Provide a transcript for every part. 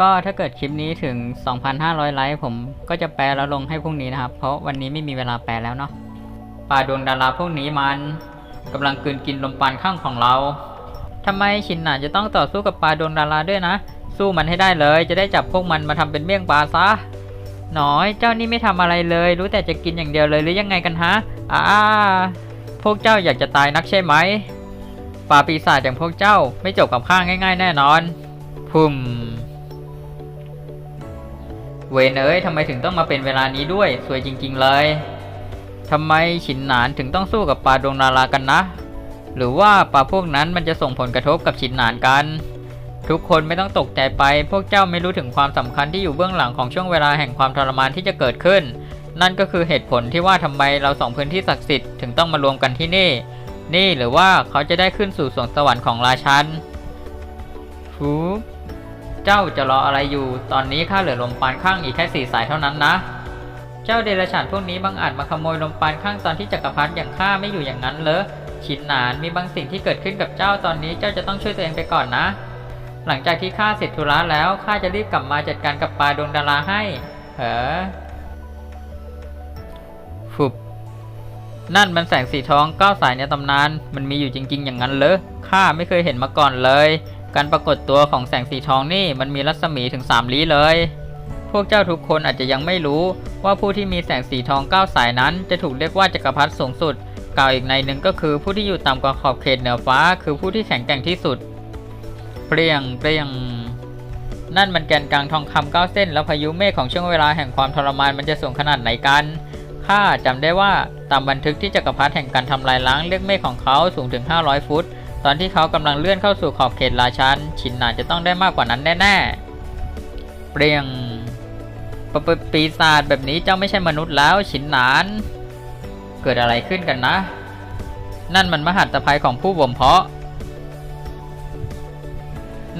ก็ถ้าเกิดคลิปนี้ถึง 2,500 ไลค์ผมก็จะแปลแล้วลงให้พรุ่งนี้นะครับ เพราะวันนี้ไม่มีเวลาแปลแล้วเนาะป่าดวงดาราพวกนี้มันกำลังกืนกินลมปานข้างของเราทำไมชินหนาจะต้องต่อสู้กับปลาดวงดาราด้วยนะ สู้มันให้ได้เลย จะได้จับพวกมันมาทำเป็นเมี่ยงปลาซะหน้อยเจ้านี่ไม่ทำอะไรเลย รู้แต่จะกินอย่างเดียวเลยหรือยังไงกันฮะอ่าพวกเจ้าอยากจะตายนักใช่ไหมปลาปีศาจอย่างพวกเจ้าไม่จบกับข้างง่าย ๆ แน่นอน พุ่ม เวนเอ้ยทำไมถึงต้องมาเป็นเวลานี้ด้วย สวยจริง ๆ เลยทำไมฉินหนานถึงต้องสู้กับปลาดวงนารากันนะ หรือว่าปลาพวกนั้นมันจะส่งผลกระทบกับฉินหนานกัน ทุกคนไม่ต้องตกใจไป พวกเจ้าไม่รู้ถึงความสำคัญที่อยู่เบื้องหลังของช่วงเวลาแห่งความทรมานที่จะเกิดขึ้น นั่นก็คือเหตุผลที่ว่าทำไมเราสองพื้นที่ศักดิ์สิทธิ์ถึงต้องมารวมกันที่นี่ นี่หรือว่าเขาจะได้ขึ้นสู่สวงสวรรค์ของราชันฟู เจ้าจะรออะไรอยู่ ตอนนี้ข้าเหลือลมปานข้างอีกแค่สี่สายเท่านั้นนะ เจ้าเดรัจฉานพวกนี้บังอาจมาขโมยลมปานข้างตอนที่จักรพรรดิอย่างข้าไม่อยู่อย่างนั้นเลยชินหนานมีบางสิ่งที่เกิดขึ้นกับเจ้าตอนนี้เจ้าจะต้องช่วยตัวเองไปก่อนนะ หลังจากที่ข้าเสร็จธุระแล้วข้าจะรีบกลับมาจัดการกับปลาดวงดาราให้เออฟุบนั่นมันแสงสีทองเก้าสายในตำนาน มันมีอยู่จริง ๆ อย่างนั้นเหรอข้าไม่เคยเห็นมาก่อนเลย การปรากฏตัวของแสงสีทองนี่มันมีรัศมีถึงสามลี้เลย พวกเจ้าทุกคนอาจจะยังไม่รู้ว่าผู้ที่มีแสงสีทองเก้าสายนั้น จะถูกเรียกว่าจักรพรรดิสูงสุด กล่าวอีกในหนึ่งก็คือผู้ที่อยู่ต่ำกว่าขอบเขตเหนือฟ้า คือผู้ที่แข็งแกร่งที่สุด เปรียงเปรียง นั่นมันแกนกลางทองคำเก้าเส้น แล้วพายุเมฆของช่วงเวลาแห่งความทรมานมันจะสูงขนาดไหนกันข้าจำได้ว่าตามบันทึกที่จักรพรรดิแห่งการทำลายล้างเรียกเมฆของเขาสูงถึง 500 ฟุต ตอนที่เขากำลังเลื่อนเข้าสู่ขอบเขตราชันชินนานจะต้องได้มากกว่านั้นแน่ๆ เปรียงปปปีศาจแบบนี้เจ้าไม่ใช่มนุษย์แล้วชินนาน เกิดอะไรขึ้นกันนะ นั่นมันมหัตภัยของผู้บ่มเพาะ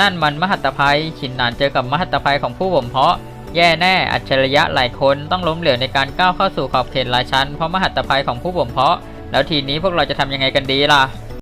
นั่นมันมหัตภัยชินนานเจอกับมหัตภัยของผู้บ่มเพาะ แย่แน่อัจฉริยะหลายคนต้องล้มเหลวในการก้าวเข้าสู่ขอบเขตราชันเพราะมหัตภัยของผู้บ่มเพาะ แล้วทีนี้พวกเราจะทำยังไงกันดีล่ะ